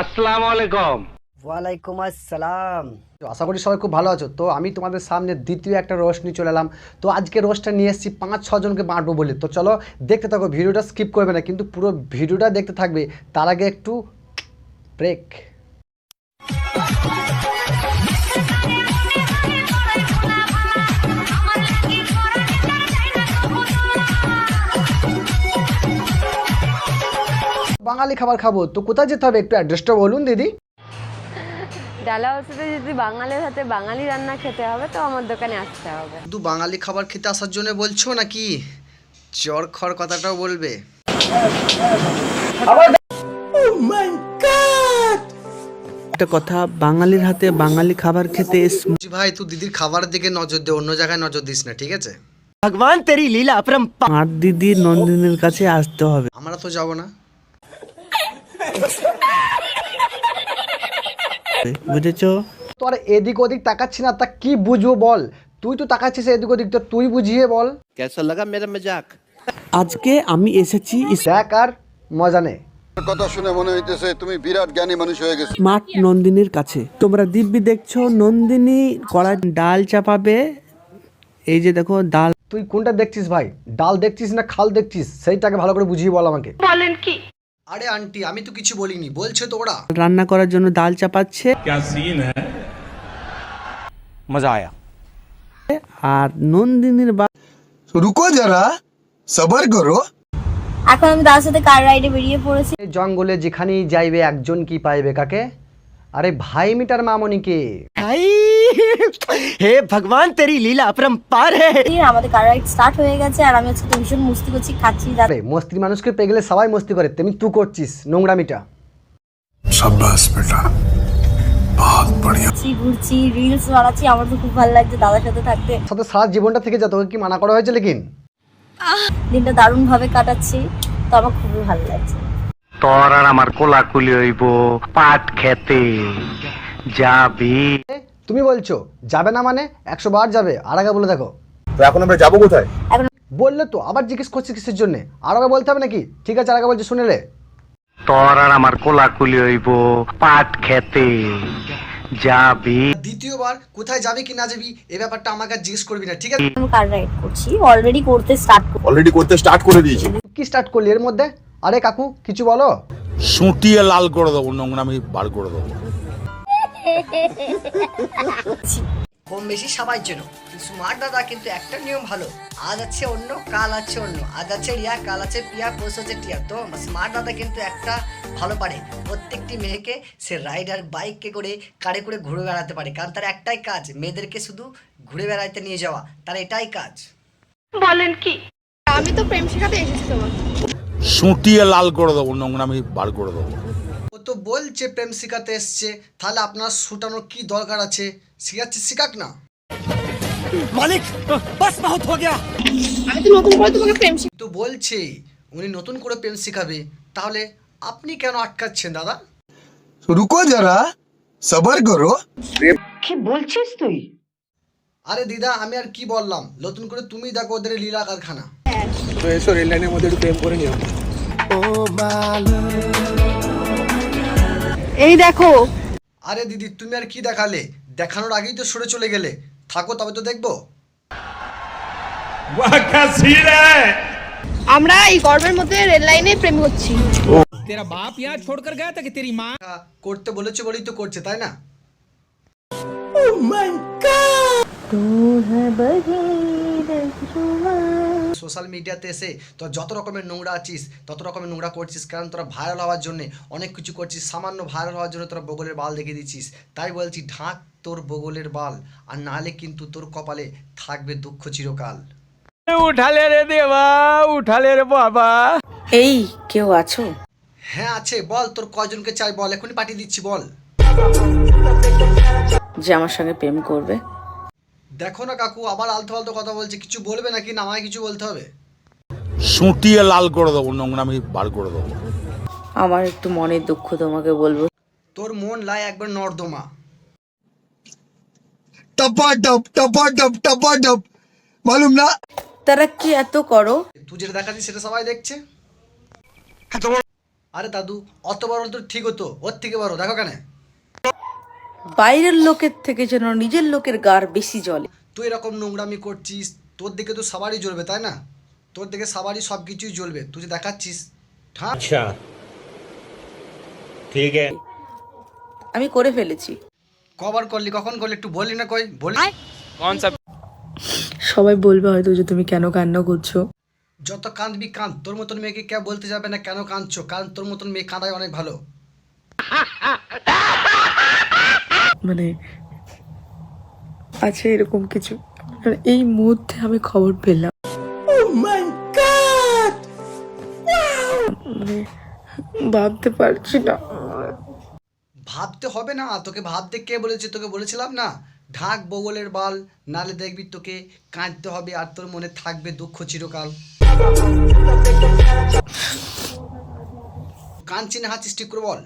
আসসালামু আলাইকুম। ওয়ালাইকুম আসসালাম। তো আশা করি সবাই খুব ভালো আছো। তো আমি তোমাদের সামনে দ্বিতীয় একটা রোস্ট নিয়ে চলে এলাম। তো আজকে রোস্টটা নিয়ে এসেছি পাঁচ ছজনকে বাঁটবো বলে। তো চলো দেখতে থাকো ভিডিওটা স্কিপ করবে না কিন্তু পুরো ভিডিওটা দেখতে থাকবে। তার আগে একটু ব্রেক বাঙালি খাবার খাব। তো কোথায় যেতে হবে? একটু অ্যাড্রেসটা বলুন দিদি। oh বাঙালির হাতে বাঙালি খাবার খেতে ভাই তুই দিদির খাবার দিকে নজর দে অন্য জায়গায় নজর দিস না ঠিক আছে? ভগবান তেরি লীলা দিদির নন্দিনীর কাছে আসতে হবে। আমরা তো যাব না। বুঝেছ? তো আর এদিক ওদিক তাকাচ্ছি না তা কি বুঝব বল? তুই তো তাকাচ্ছিস এদিক ওদিক তো তুই বুঝিয়ে বল। আজকে আমি এসেছি দেখ আর মজা নে কথা শুনে মনে হইতেছে তুমি বিরাট জ্ঞানী মানুষ হয়ে গেছো। স্মার্ট নন্দিনীর কাছে। তোমরা দিব্যি দেখছ নন্দিনী কড়াই ডাল চাপাবে। এই যে দেখো ডাল তুই কোনটা দেখছিস ভাই? ডাল দেখছিস না খাল দেখছিস? সেইটাকে ভালো করে বুঝিয়ে বল আমাকে। বলেন কি? আরে আন্টি আমি তো কিছু বলিনি। বলছে তো ওরা রান্না করার জন্য ডাল চাপাচ্ছে। মজা আয়া আর নন্দিনীর বা রুকো যারা সবার করো এখন আমি তার সাথে কার রাইডে বেরিয়ে পড়েছি। জঙ্গলে যেখানেই যাইবে একজন কি পাইবে কাকে? আরে ভাই মিটার মামনিকে भाई हे भगवान तेरी लीला अपरंपार है আমাদের কার রাইড স্টার্ট হয়ে গেছে আর আমি আজকে তো ভীষণ মস্তি করছি খাচ্ছি আরে মস্তি মানুষকে পেয়ে গেলে সবাই মস্তি করে তেমনি তুই করছিস নোংরামিটা সাব্বাস বেটা বহুত বড়িয়া যাচ্ছি ঘুরছি রিলস বানাচ্ছি আমার তো খুব ভালো লাগছে দাদার সাথে থাকতে সাথে সারা জীবনটা থেকে যা তোকে কি মানা করা হয়েছে লেকিন দিনটা দারুণ ভাবে কাটাচ্ছি তো আমার খুবই ভালো লাগছে তোর আর আমার কোলাকুলি হইব পাট খেতে যাবি এ, তুমি বলছো যাবে না মানে? একশো বার যাবে। আর আগে বলে দেখো। তো এখন আমরা যাব কোথায়? বললে তো আবার জিজ্ঞেস করছি কিসের জন্য? আর আগে বলতে হবে নাকি? ঠিক আছে আর আগে বলছে শুনেলে তোর আর আমার কোলাকুলি হইব। পাট খেতে। যাবি। দ্বিতীয়বার কোথায় যাবি কি না যাবি এই ব্যাপারটা আমাকে আর জিজ্ঞেস করবি না ঠিক আছে? আমি কার রাইড করছি? অলরেডি করতে স্টার্ট অলরেডি করতে স্টার্ট করে দিয়েছি। কি স্টার্ট করলি এর মধ্যে? আরে কাকু কিছু বলো। সুটিয়ে লাল করে দেবো নোংরামি বার করে দেবো। কম বেশি সবার জন্য। স্মার্ট দাদা কিন্তু একটা নিয়ম ভালো। আজ আছে অন্য কাল আছে অন্য। আজ আছে রিয়া কাল আছে পিয়া পোষ হচ্ছে টিয়া। তো স্মার্ট দাদা কিন্তু একটা ভালো পারে। প্রত্যেকটি মেয়েকে সে রাইডার বাইকে করে কারে করে ঘুরে বেড়াতে পারে। কারণ তার একটাই কাজ মেয়েদেরকে শুধু ঘুরে বেড়াতে নিয়ে যাওয়া। তার এটাই কাজ। সুটিয়ে লাল করে দেবো নোংরামি বার করে দেবো। তো বলছে প্রেম শিখাতে এসছে তাহলে আপনার শুটানোর কি দরকার আছে? শিখাচ্ছে শিখাক না। মালিক বাস বহুত হয়ে গেল। আমি তো নতুন করে তোমাকে প্রেম তো বলছে উনি নতুন করে প্রেম শেখাবে। তাহলে আপনি কেন আটকাচ্ছেন দাদা? রুকো যারা সবার করো। কি বলছিস তুই? আরে দিদা আমি আর কি বললাম? নতুন করে তুমি দেখো ওদের লীলা কারখানা। তো এসো রেল লাইনের মধ্যে একটু প্রেম করে নিও। ও এই দেখো। আরে দিদি তুমি আর কি দেখালে? দেখানোর আগেই তো সরে চলে গেলে। থাকো তবে তো দেখব। আমরা এই গর্বের মধ্যে রেল লাইনে প্রেম করছি। মা করতে বলেছে বলেই তো করছে তাই না? সোশ্যাল মিডিয়াতে এসে তো যত রকমের নোংরা আছিস তত রকমের নোংরা করছিস কারণ তোরা ভাইরাল হওয়ার জন্য অনেক কিছু করছিস সামান্য ভাইরাল হওয়ার জন্য তোরা বগলের বাল দেখিয়ে দিচ্ছিস। তাই বলছি ঢাক তোর বগলের বাল আর নাহলে কিন্তু তোর কপালে থাকবে দুঃখ চিরকাল। উঠালে রে দেবা উঠালে রে বাবা। এই কেউ আছো? হ্যাঁ আছে বল তোর কয়জনকে চাই বল এখনই পাঠিয়ে দিচ্ছি বল। যে আমার সঙ্গে প্রেম করবে দেখো না কাকু আবার আলতো আলতো কথা বলছে। কিছু বলবে নাকি? না আমায় কিছু বলতে হবে? সুটিয়ে লাল করে দেবো নোংরামি বার করে দেবো। আমার একটু মনের দুঃখ তোমাকে বলব। তোর মন লাই একবার নর্দমা। টপা টপ টপা টপ টপা টপ মালুম না? তারা কি এত করো? তুই যেটা দেখাচ্ছিস সেটা সবাই দেখছে? আরে দাদু অত বড় তো ঠিক হতো। ওর থেকে বড় দেখো কেন। বাইরের লোকের থেকে যেন নিজের লোকের গার বেশি জলে তুই এরকম নোংরামি করছিস তোর দিকে তো সবারই জ্বলবে তাই না? তোর দিকে সবারই সব কিছুই জ্বলবে তুই দেখাচ্ছিস আচ্ছা। ঠিক আছে আমি করে ফেলেছি। কবার করলি কখন করলি একটু বললি না কই? বলি। কোন সব সবাই বলবে হয়তো যে তুমি কেন কান্না করছ। যত কাঁদবি কাঁদ। তোর মতন মেয়েকে কে বলতে যাবে না কেন কাঁদছো। কারণ তোর মতন মেয়ে কাঁদায় অনেক ভালো। মানে আছে এরকম কিছু। মানে এই মুহূর্তে আমি খবর পেলাম। মানে ভাবতে পারছি না। ভাবতে হবে না তোকে ভাবতে কে বলেছে তোকে বলেছিলাম না? ঢাক বগলের বাল নালে দেখবি তোকে কাঁদতে হবে আর তোর মনে থাকবে দুঃখ চিরকাল। কাঁদছি না হাঁচিস ঠিক করে বল।